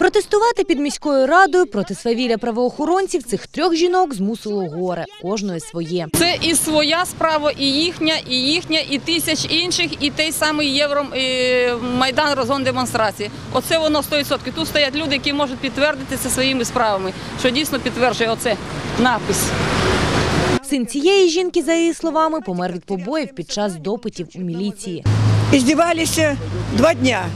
Протестувати під міською радою проти свавілля правоохоронців цих трьох жінок змусило горе, кожної своє. Це і своя справа, і їхня, і їхня, і тисяч інших, і той самий євро е, розгон демонстрації. Оце воно 100%. Тут стоять люди, які можуть підтвердити це своїми справами, що дійсно підтверджує оце напис. Син цієї жінки, за її словами, помер від побоїв під час допитів у міліції. Издевались два дня.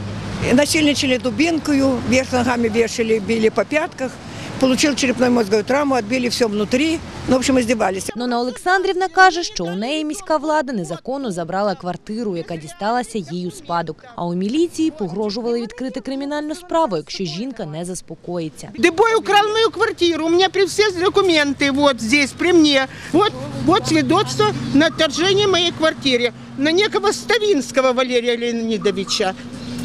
Насильничали дубинкою, вверх ногами вешали, били по пятках. Получил черепную мозговую травму, отбили все внутри. Ну, в общем, издевались. Нона Олександрівна каже, що у неї міська влада незаконно забрала квартиру, яка дісталася їй у спадок. А у міліції погрожували відкрити кримінальну справу, якщо жінка не заспокоїться. Дебой украл мою квартиру. У меня при все документы вот здесь, при мне. Вот, вот свидетельство на вторжение моей квартире. На некого Ставинского Валерия Леонидовича.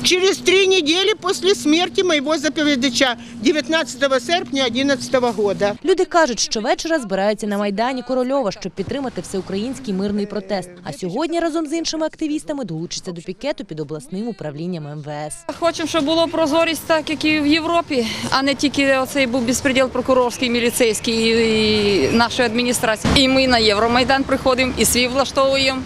Через три недели после смерти моего заповедача 19 серпня 2011 года. Люди кажуть, що вечора збираються на майдані Корольова, щоб підтримати всеукраїнський мирний протест. А сьогодні разом з іншими активістами долучаться до пікету під обласним управлінням МВС. Хочемо, щоб було прозорість, так як і в Європі, а не тільки оцей був безпреділ прокурорський, міліцейський і нашої адміністрації. І ми на Євромайдан приходимо і свій влаштовуємо.